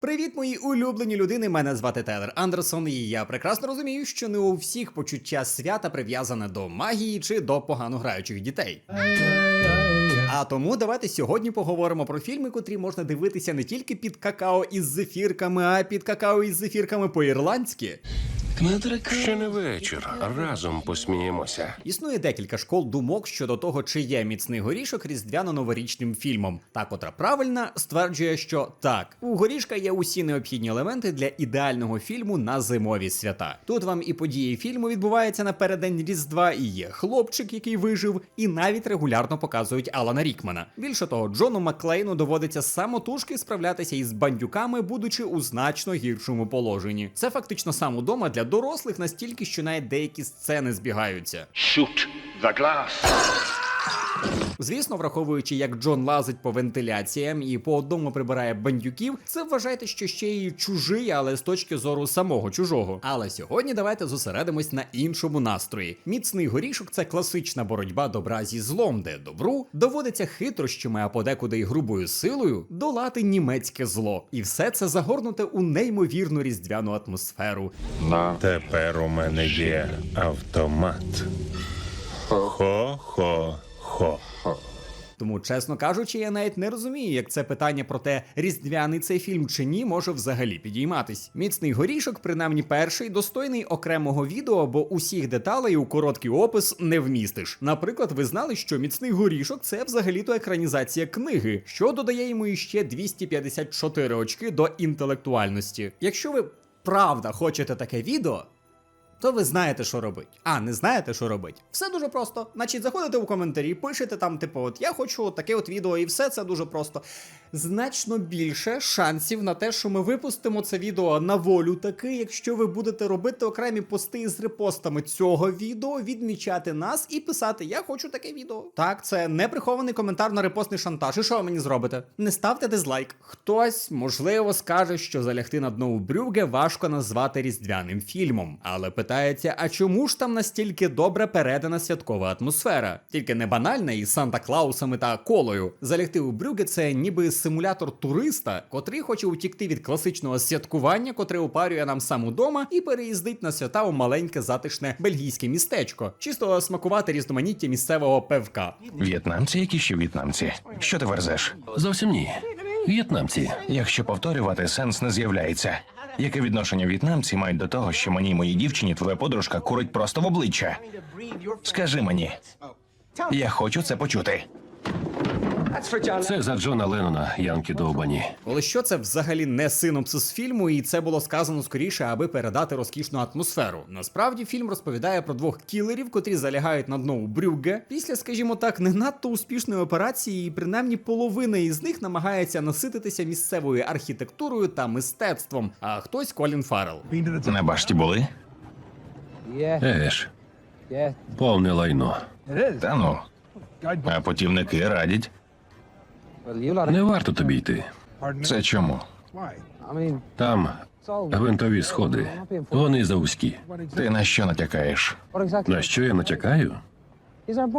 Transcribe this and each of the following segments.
Привіт, мої улюблені людини. Мене звати Телер Андерсон, і я прекрасно розумію, що не у всіх почуття свята прив'язане до магії чи до погано граючих дітей. А тому давайте сьогодні поговоримо про фільми, котрі можна дивитися не тільки під какао із зефірками, а під какао із зефірками по-ірландськи. Ще не вечір. Разом посміємося. Існує декілька школ думок щодо того, чи є міцний горішок різдвяно-новорічним фільмом. Та, котра правильна, стверджує, що так, у горішка є усі необхідні елементи для ідеального фільму на зимові свята. Тут вам і події фільму відбуваються напередодні Різдва, і є хлопчик, який вижив, і навіть регулярно показують Алана Рікмана. Більше того, Джону Макклейну доводиться самотужки справлятися із бандюками, будучи у значно гіршому положенні. Це фактично сам удома для дорослих настільки, що навіть деякі сцени збігаються. Shoot the glass. Звісно, враховуючи, як Джон лазить по вентиляціям і по одному прибирає бандюків, це вважайте, що ще й чужий, але з точки зору самого чужого. Але сьогодні давайте зосередимось на іншому настрої. Міцний горішок це класична боротьба добра зі злом, де добру доводиться хитрощами, а подекуди й грубою силою долати німецьке зло. І все це загорнуте у неймовірну різдвяну атмосферу. На Тепер у мене є автомат. Хо-хо-хо. Тому, чесно кажучи, я навіть не розумію, як це питання про те, різдвяний цей фільм чи ні, може взагалі підійматись. Міцний горішок, принаймні перший, достойний окремого відео, бо усіх деталей у короткий опис не вмістиш. Наприклад, ви знали, що міцний горішок це взагалі-то екранізація книги, що додає йому іще 254 очки до інтелектуальності. Якщо ви правда хочете таке відео. То ви знаєте, що робить. А, не знаєте, що робить? Все дуже просто. Значить, заходите у коментарі, пишете там, типу, от я хочу таке от відео, і все це дуже просто. Значно більше шансів на те, що ми випустимо це відео на волю таки, якщо ви будете робити окремі пости з репостами цього відео, відмічати нас і писати Я хочу таке відео. Так, це не прихований коментар на репостний шантаж. І що ви мені зробите? Не ставте дизлайк. Хтось, можливо, скаже, що залягти на дно у брюге важко назвати різдвяним фільмом. Але питається, а чому ж там настільки добре передана святкова атмосфера? Тільки не банальна із Санта Клаусами та колою. Залягти у брюге це ніби симулятор туриста, котрий хоче утікти від класичного святкування, котре упарює нам сам удома, і переїздить на свята у маленьке затишне бельгійське містечко, чисто смакувати різноманіття місцевого певка. В'єтнамці, які ще в'єтнамці. Що ти верзеш? Зовсім ні. В'єтнамці. Якщо повторювати, сенс не з'являється. Яке відношення в'єтнамці мають до того, що мені і моїй дівчині твоя подружка курить просто в обличчя? Скажи мені, я хочу це почути. Це за Джона Леннона, Янки Довбані. Коли що це взагалі не синопсис фільму, і це було сказано скоріше, аби передати розкішну атмосферу. Насправді фільм розповідає про двох кілерів, котрі залягають на дно у Брюгге. Після, скажімо так, не надто успішної операції, і принаймні половина із них намагається насититися місцевою архітектурою та мистецтвом. А хтось Колін Фаррелл. На башті були? Еш, повне лайно. Та ну. А путівники радять. Не варто тобі йти. Це чому? Там гвинтові сходи. Вони завузькі. Ти на що натякаєш? На що я натякаю?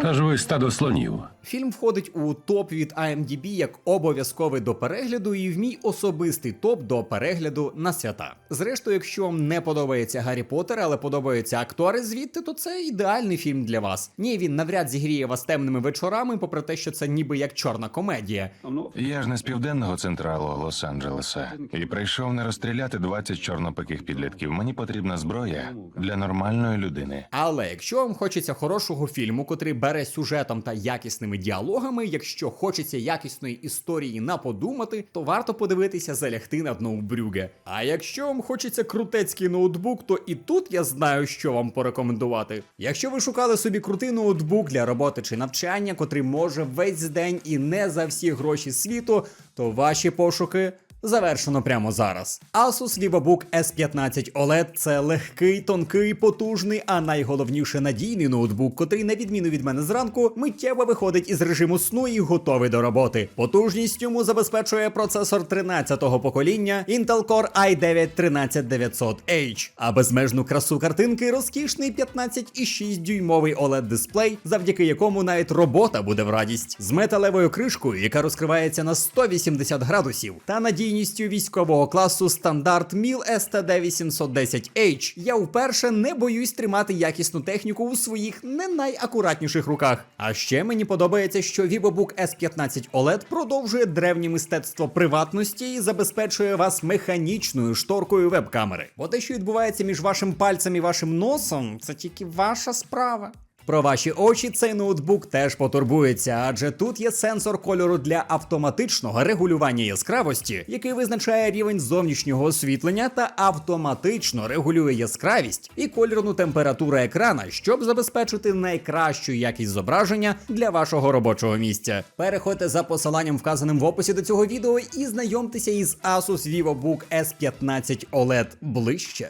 Кажу, ви стадо слонів. Фільм входить у топ від IMDb як обов'язковий до перегляду, і в мій особистий топ до перегляду на свята. Зрештою, якщо вам не подобається Гаррі Поттер, але подобаються актори звідти, то це ідеальний фільм для вас. Ні, він навряд зігріє вас темними вечорами, попри те, що це ніби як чорна комедія. Я ж не з південного централу Лос-Анджелеса і прийшов не розстріляти 20 чорнопиких підлітків. Мені потрібна зброя для нормальної людини. Але якщо вам хочеться хорошого фільму, котрий бере сюжетом та якісними діалогами, якщо хочеться якісної історії на подумати, то варто подивитися залягти на дно брюге. А якщо вам хочеться крутецький ноутбук, то і тут я знаю, що вам порекомендувати. Якщо ви шукали собі крутий ноутбук для роботи чи навчання, котрий може весь день і не за всі гроші світу, то ваші пошуки. Завершено прямо зараз. Asus VivoBook S15 OLED – це легкий, тонкий, потужний, а найголовніше надійний ноутбук, котрий, на відміну від мене зранку, миттєво виходить із режиму сну і готовий до роботи. Потужність йому забезпечує процесор 13-го покоління Intel Core i9 13900H, а безмежну красу картинки розкішний 15,6 дюймовий OLED дисплей, завдяки якому навіть робота буде в радість, з металевою кришкою, яка розкривається на 180 градусів, та надійним надійністю військового класу стандарт МІЛ СТД 810H я вперше не боюсь тримати якісну техніку у своїх не найакуратніших руках. А ще мені подобається, що VivoBook S15 OLED продовжує древнє мистецтво приватності і забезпечує вас механічною шторкою веб-камери. Бо те, що відбувається між вашим пальцем і вашим носом, це тільки ваша справа. Про ваші очі цей ноутбук теж потурбується, адже тут є сенсор кольору для автоматичного регулювання яскравості, який визначає рівень зовнішнього освітлення та автоматично регулює яскравість і кольорну температуру екрана, щоб забезпечити найкращу якість зображення для вашого робочого місця. Переходьте за посиланням, вказаним в описі до цього відео, і знайомтеся із Asus VivoBook S15 OLED ближче.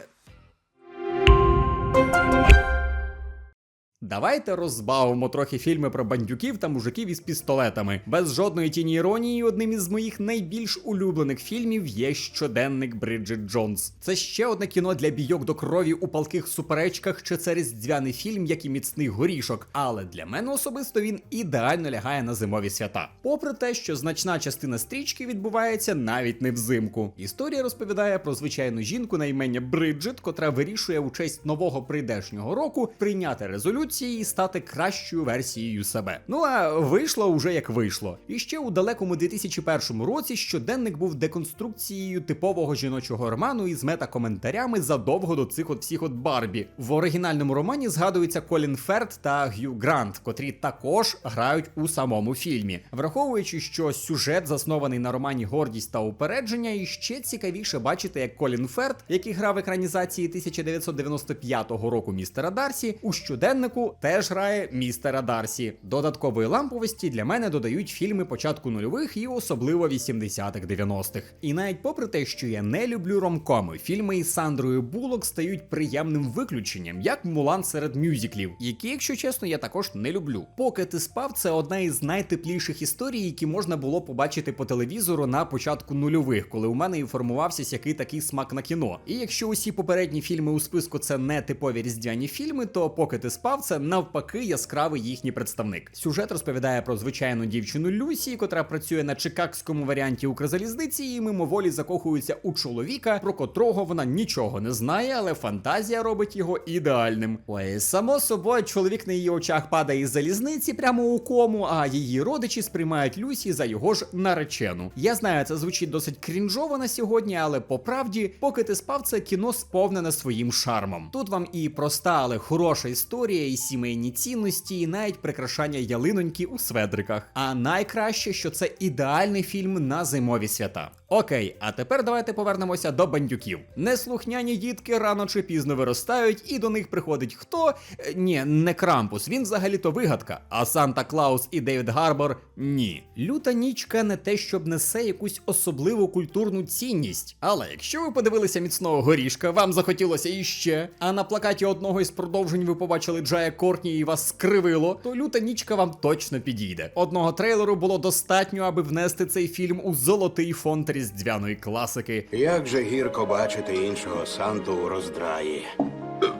Давайте розбавимо трохи фільми про бандюків та мужиків із пістолетами. Без жодної тіні іронії, одним із моїх найбільш улюблених фільмів є щоденник Бриджит Джонс. Це ще одне кіно для бійок до крові у палких суперечках, чи це різдвяний фільм, як і міцний горішок. Але для мене особисто він ідеально лягає на зимові свята. Попри те, що значна частина стрічки відбувається навіть не взимку. Історія розповідає про звичайну жінку на ім'я Бриджит, котра вирішує у честь нового прийдешнього року прийняти резолюції і стати кращою версією себе. Ну а вийшло уже як вийшло. І ще у далекому 2001 році щоденник був деконструкцією типового жіночого роману із метакоментарями задовго до цих от всіх от Барбі. В оригінальному романі згадуються Колін Ферт та Г'ю Грант, котрі також грають у самому фільмі. Враховуючи, що сюжет заснований на романі Гордість та упередження, і ще цікавіше бачити, як Колін Ферт, який грав екранізації 1995 року містера Дарсі, у щоденнику теж грає містера Дарсі. Додаткової ламповості для мене додають фільми початку нульових і особливо 80-х 90-х. І навіть попри те, що я не люблю ромкоми, фільми із Сандрою Булок стають приємним виключенням, як Мулан серед мюзиклів, які, якщо чесно, я також не люблю. Поки ти спав, це одна із найтепліших історій, які можна було побачити по телевізору на початку нульових, коли у мене і формувався який такий смак на кіно. І якщо усі попередні фільми у списку це не типові різдвяні фільми, то поки ти спав, це навпаки яскравий їхній представник. Сюжет розповідає про звичайну дівчину Люсі, котра працює на чикагському варіанті Укрзалізниці, і мимоволі закохується у чоловіка, про котрого вона нічого не знає, але фантазія робить його ідеальним. Ой, само собою, чоловік на її очах падає із залізниці прямо у кому, а її родичі сприймають Люсі за його ж наречену. Я знаю, це звучить досить крінжово на сьогодні, але по правді, поки ти спав, це кіно сповнене своїм шармом. Тут вам і проста, але хороша історія, і сімейні цінності, і навіть прикрашання ялиноньки у сведриках. А найкраще, що це ідеальний фільм на зимові свята. Окей, а тепер давайте повернемося до бандюків. Неслухняні дітки рано чи пізно виростають, і до них приходить хто? Е, Ні, не Крампус, він взагалі-то вигадка. А Санта Клаус і Девід Гарбор ні. Люта нічка не те, щоб несе якусь особливу культурну цінність. Але якщо ви подивилися міцного горішка, вам захотілося іще, а на плакаті одного із продовжень ви побачили Джая Кортні і вас скривило, то люта нічка вам точно підійде. Одного трейлеру було достатньо, аби внести цей фільм у золотий фонд різдвяної класики. Як же гірко бачити іншого Санту у роздраї.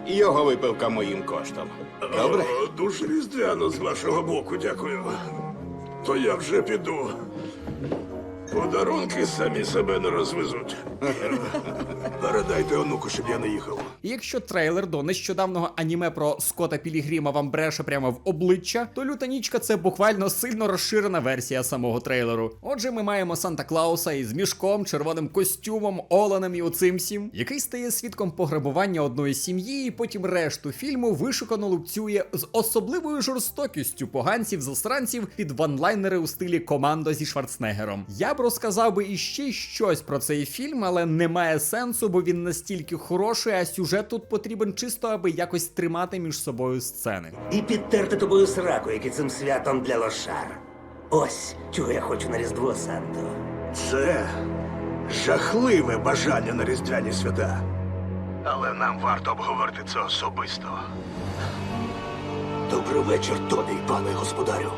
Його випивка моїм коштом. Добре? О, Дуже різдвяно з вашого боку, дякую. То я вже піду. Подарунки самі себе не розвезуть. Передайте онуку, щоб я не їхав. Якщо трейлер до нещодавнього аніме про Скота Пілігріма вам бреше прямо в обличчя, то люта нічка це буквально сильно розширена версія самого трейлеру. Отже, ми маємо Санта Клауса із мішком, червоним костюмом, оленем і оцим всім, який стає свідком пограбування одної сім'ї, і потім решту фільму вишукано лупцює з особливою жорстокістю поганців засранців під ванлайнери у стилі командо зі Шварценеггером. Я б розказав би іще щось про цей фільм, але немає сенсу, бо він настільки хороший, а сюжет тут потрібен чисто, аби якось тримати між собою сцени. і підтерти тобою сраку, як і цим святом для лошар. Ось чого я хочу на Різдво Санто. Це жахливе бажання на різдвяні свята. Але нам варто обговорити це особисто. Добрий вечір тобі, пане господарю.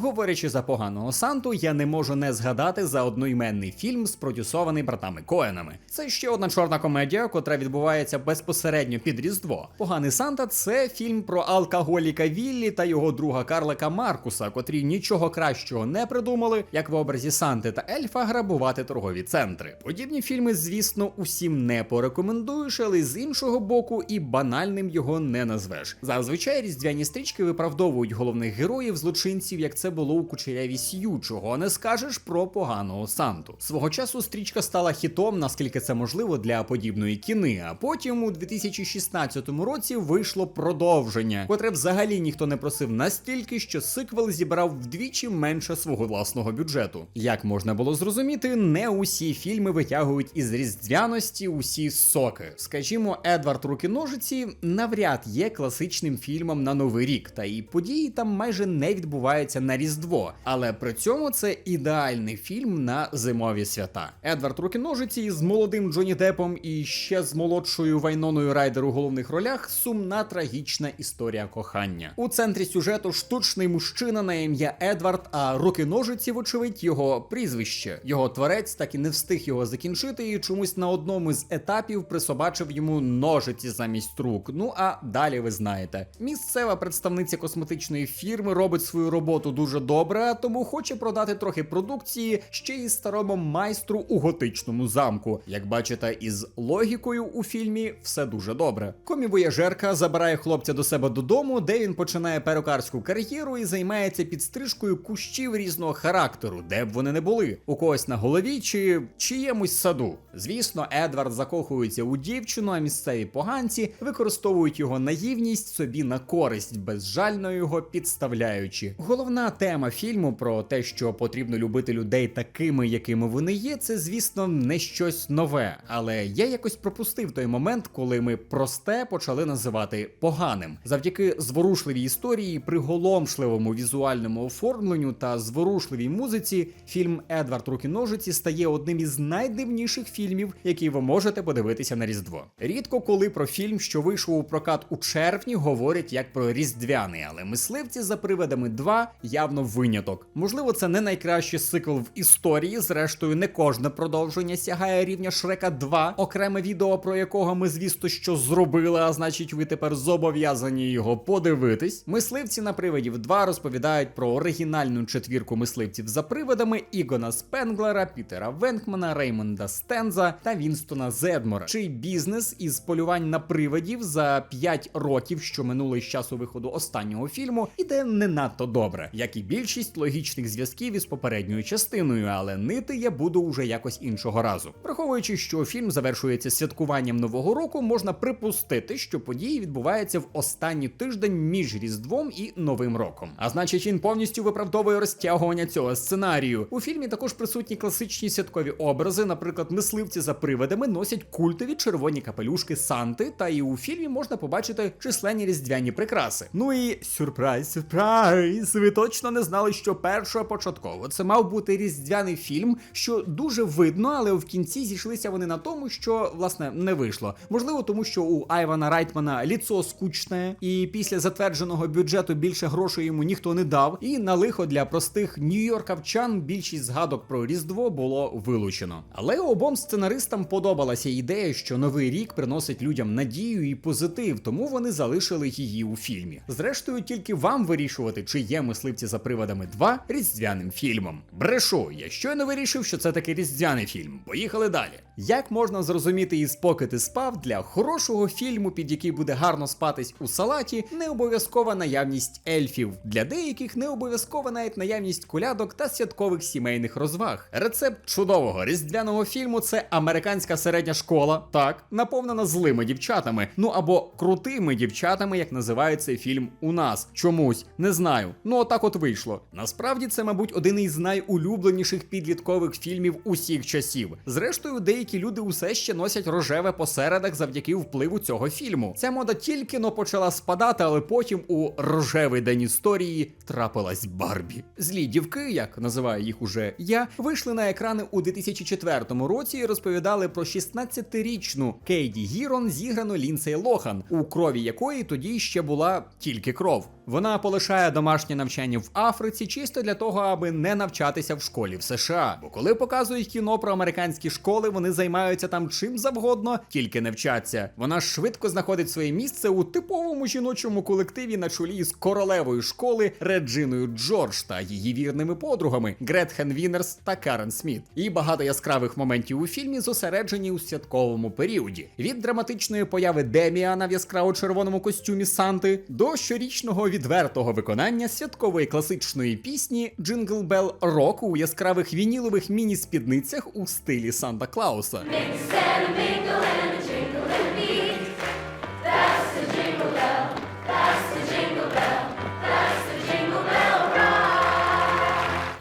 Говорячи за поганого Санту, я не можу не згадати за одноіменний фільм, спродюсований братами Коенами. Це ще одна чорна комедія, котра відбувається безпосередньо під Різдво. Поганий Санта це фільм про алкоголіка Віллі та його друга Карлика Маркуса, котрі нічого кращого не придумали, як в образі Санти та Ельфа грабувати торгові центри. Подібні фільми, звісно, усім не порекомендуєш, але з іншого боку, і банальним його не назвеш. Зазвичай різдвяні стрічки виправдовують головних героїв злочинців, як це було у кучеряві Сью, чого не скажеш про поганого Санту. Свого часу стрічка стала хітом, наскільки це можливо для подібної кіни. А потім у 2016 році вийшло продовження, котре взагалі ніхто не просив настільки, що сиквел зібрав вдвічі менше свого власного бюджету. Як можна було зрозуміти, не усі фільми витягують із різдвяності усі соки. Скажімо, Едвард Руки-ножиці навряд є класичним фільмом на новий рік, та і події там майже не відбуваються на Різдво. Але при цьому це ідеальний фільм на зимові свята. Едвард Руки-ножиці з молодим Джоні Депом і ще з молодшою Вайноною Райдер у головних ролях сумна трагічна історія кохання. У центрі сюжету штучний мужчина на ім'я Едвард, а руки-ножиці, вочевидь, його прізвище. Його творець так і не встиг його закінчити, і чомусь на одному з етапів присобачив йому ножиці замість рук. Ну а далі ви знаєте. Місцева представниця косметичної фірми робить свою роботу дуже добре, тому хоче продати трохи продукції ще й старому майстру у готичному замку. Як бачите, із логікою у фільмі все дуже добре. Комівояжерка забирає хлопця до себе додому, де він починає перукарську кар'єру і займається підстрижкою кущів різного характеру, де б вони не були, у когось на голові чи чиємусь саду. Звісно, Едвард закохується у дівчину, а місцеві поганці використовують його наївність собі на користь, безжально його підставляючи. Головна тема фільму про те, що потрібно любити людей такими, якими вони є, це звісно не щось нове. Але я якось пропустив той момент, коли ми просте почали називати поганим. Завдяки зворушливій історії, приголомшливому візуальному оформленню та зворушливій музиці, фільм Едвард Руки-ножиці стає одним із найдивніших фільмів, які ви можете подивитися на Різдво. Рідко коли про фільм, що вийшов у прокат у червні, говорять як про різдвяний, але мисливці за привидами 2 явно виняток. Можливо, це не найкращий сиквел в історії. Зрештою, не кожне продовження сягає рівня Шрека 2, окреме відео про якого ми, звісно, що зробили, а значить, ви тепер зобов'язані його подивитись. Мисливці на привидів 2 розповідають про оригінальну четвірку мисливців за привидами Ігона Спенглера, Пітера Венкмана, Реймонда Стенза та Вінстона Зедмора, чий бізнес із полювань на привидів за 5 років, що минули з часу виходу останнього фільму, іде не надто добре, як і більшість логічних зв'язків із попередньою частиною, але нити я буду уже якось іншого разу. Враховуючи, що фільм завершується святкуванням нового року, можна припустити, що події відбуваються в останній тиждень між Різдвом і Новим роком. А значить, він повністю виправдовує розтягування цього сценарію. У фільмі також присутні класичні святкові образи, наприклад, мисливці за привидами носять культові червоні капелюшки Санти, та і у фільмі можна побачити численні різдвяні прикраси. Ну і сюрприз, сюрприз! Ви точно не знали, що першопочатково це мав бути різдвяний фільм, що дуже видно, але в кінці зійшлися вони на тому, що власне не вийшло. Можливо, тому що у Айвана Райтмана ліцо скучне, і після затвердженого бюджету більше грошей йому ніхто не дав. І на лихо для простих нью-йоркавчан більшість згадок про Різдво було вилучено. Але обом сценаристам подобалася ідея, що новий рік приносить людям надію і позитив, тому вони залишили її у фільмі. Зрештою, тільки вам вирішувати, чи є мисливці за приводами 2 різдвяним фільмом. Брешу, я щойно вирішив, що це таки різдвяний фільм. Поїхали далі. Як можна зрозуміти із поки ти спав для хорошого фільму, під який буде гарно спатись у салаті, не обов'язкова наявність ельфів. Для деяких не обов'язкова навіть наявність колядок та святкових сімейних розваг. Рецепт чудового різдвяного фільму це американська середня школа, так, наповнена злими дівчатами, ну або крутими дівчатами, як називає цей фільм у нас. Чомусь не знаю. Ну отак от вийшло. Насправді це, мабуть, один із найулюбленіших підліткових фільмів усіх часів. Зрештою, деякі люди усе ще носять рожеве по середах завдяки впливу цього фільму. Ця мода тільки но почала спадати, але потім у рожевий день історії трапилась Барбі. Злі дівки, як називаю їх уже я, вийшли на екрани у 2004 році і розповідали про 16-річну Кейді Гірон, зіграну Лінсей Лохан, у крові якої тоді ще була тільки кров. Вона полишає домашнє навчання в Африці чисто для того, аби не навчатися в школі в США. Бо коли показують кіно про американські школи, вони займаються там чим завгодно, тільки не вчаться. Вона швидко знаходить своє місце у типовому жіночому колективі на чолі з королевою школи Реджиною Джордж та її вірними подругами Гретхен Вінерс та Карен Сміт. І багато яскравих моментів у фільмі зосереджені у святковому періоді. Від драматичної появи Деміана в яскраво червоному костюмі Санти до щорічного відвертого виконання святкової класичної пісні Джингл Бел Року у яскравих вінілових міні-спідницях у стилі Санта Клауса.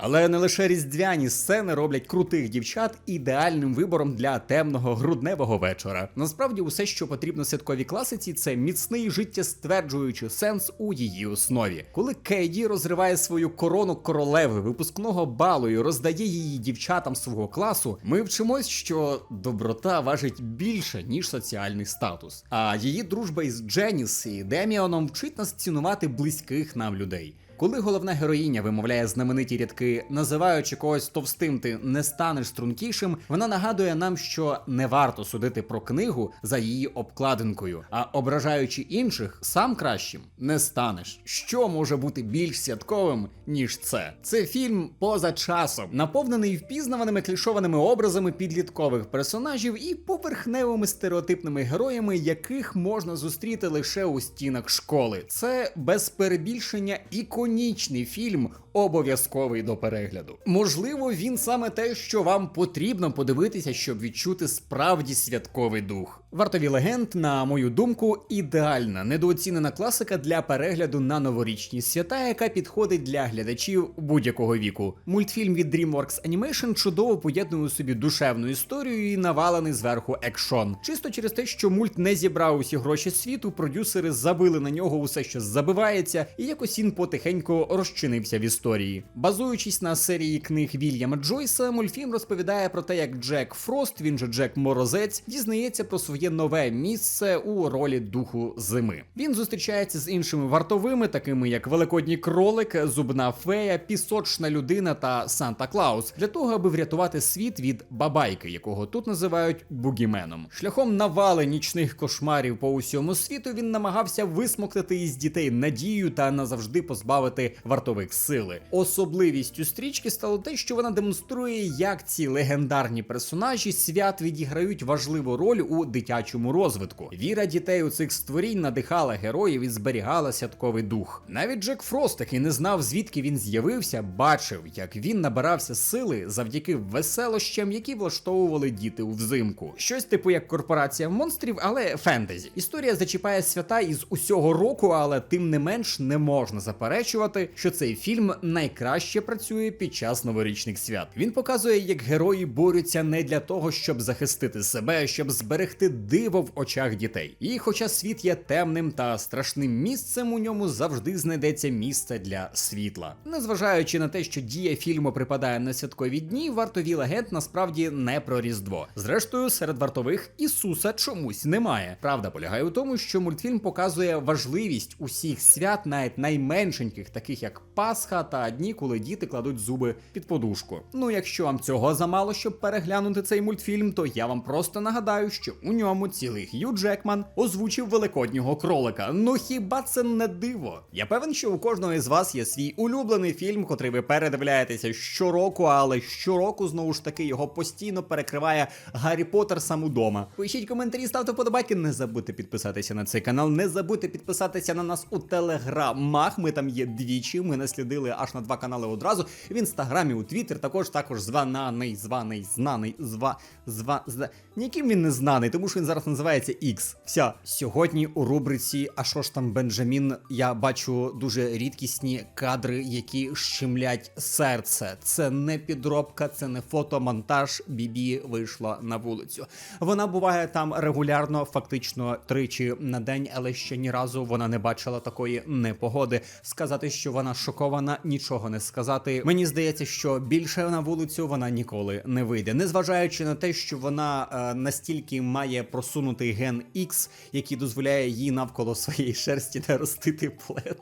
Але не лише різдвяні сцени роблять крутих дівчат ідеальним вибором для темного грудневого вечора. Насправді, усе, що потрібно святковій класиці, це міцний життєстверджуючий сенс у її основі. Коли Кейді розриває свою корону королеви випускного балу і роздає її дівчатам свого класу, ми вчимось, що доброта важить більше ніж соціальний статус. А її дружба із Дженіс і Деміоном вчить нас цінувати близьких нам людей. Коли головна героїня вимовляє знамениті рядки, називаючи когось товстим, ти не станеш стрункішим, вона нагадує нам, що не варто судити про книгу за її обкладинкою, а ображаючи інших, сам кращим не станеш. Що може бути більш святковим, ніж це? Це фільм поза часом, наповнений впізнаваними клішованими образами підліткових персонажів і поверхневими стереотипними героями, яких можна зустріти лише у стінах школи. Це без перебільшення іконічний фільм, обов'язковий до перегляду. Можливо, він саме те, що вам потрібно подивитися, щоб відчути справді святковий дух. Вартові легенд, на мою думку, ідеальна недооцінена класика для перегляду на новорічні свята, яка підходить для глядачів будь-якого віку. Мультфільм від DreamWorks Animation чудово поєднує у собі душевну історію і навалений зверху екшон. Чисто через те, що мульт не зібрав усі гроші світу, продюсери забили на нього усе, що забивається, і якось він потихеньку розчинився в історії. Базуючись на серії книг Вільяма Джойса, мультфільм розповідає про те, як Джек Фрост, він же Джек Морозець, дізнається про своє нове місце у ролі духу зими. Він зустрічається з іншими вартовими, такими як Великодній кролик, Зубна фея, пісочна людина та Санта Клаус, для того, аби врятувати світ від бабайки, якого тут називають бугіменом. Шляхом навали нічних кошмарів по усьому світу він намагався висмоктати із дітей надію та назавжди позбавити вартових сили. Особливістю стрічки стало те, що вона демонструє, як ці легендарні персонажі свят відіграють важливу роль у дитячому розвитку. Віра дітей у цих створінь надихала героїв і зберігала святковий дух. Навіть Джек Фрост, який не знав, звідки він з'явився, бачив, як він набирався сили завдяки веселощам, які влаштовували діти у взимку. Щось типу як корпорація монстрів, але фентезі. Історія зачіпає свята із усього року, але тим не менш не можна заперечувати, що цей фільм найкраще працює під час новорічних свят. Він показує, як герої борються не для того, щоб захистити себе, щоб зберегти диво в очах дітей. І хоча світ є темним та страшним місцем, у ньому завжди знайдеться місце для світла. Незважаючи на те, що дія фільму припадає на святкові дні, вартові легенд насправді не про Різдво. Зрештою, серед вартових Ісуса чомусь немає. Правда полягає у тому, що мультфільм показує важливість усіх свят, навіть найменшеньких, таких як Пасха та дні, коли діти кладуть зуби під подушку. Ну, якщо вам цього замало, щоб переглянути цей мультфільм, то я вам просто нагадаю, що у ньому цілий Хью Джекман озвучив великоднього кролика. Ну хіба це не диво? Я певен, що у кожного із вас є свій улюблений фільм, котрий ви передивляєтеся щороку, але щороку знову ж таки його постійно перекриває Гаррі Поттер сам удома. Пишіть коментарі, ставте подобайки. Не забудьте підписатися на цей канал. Не забудьте підписатися на нас у телеграмах. Ми там є двічі. Ми наслідили аж на два канали одразу. В інстаграмі, у Твіттер, також також звананий, званий, знаний, зва, зва, зва. Ніким він не знаний, тому що він зараз називається X. Все. Сьогодні у рубриці А що ж там Бенджамін? Я бачу дуже рідкісні кадри, які щемлять серце. Це не підробка, це не фотомонтаж. Бібі вийшла на вулицю. Вона буває там регулярно, фактично тричі на день, але ще ні разу вона не бачила такої непогоди. Сказати, що вона шокована, нічого не сказати. Мені здається, що більше на вулицю вона ніколи не вийде, незважаючи на те, що вона е, настільки має просунутий ген X, який дозволяє їй навколо своєї шерсті наростити плед.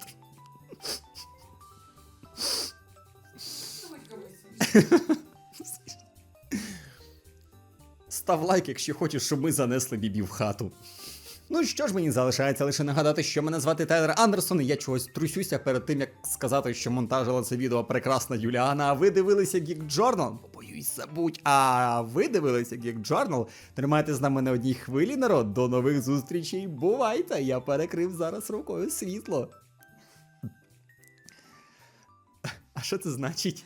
Став лайк, якщо хочеш, щоб ми занесли бібі в хату. Ну що ж мені залишається лише нагадати, що мене звати Тайлер Андерсон, і я чогось трусюся перед тим, як сказати, що монтажила це відео прекрасна Юліана. А ви дивилися Geek Journal? Боюсь, забудь. А ви дивилися Geek Journal? Тримайте з нами на одній хвилі, народ. До нових зустрічей. Бувайте! Я перекрив зараз рукою світло. А що це значить?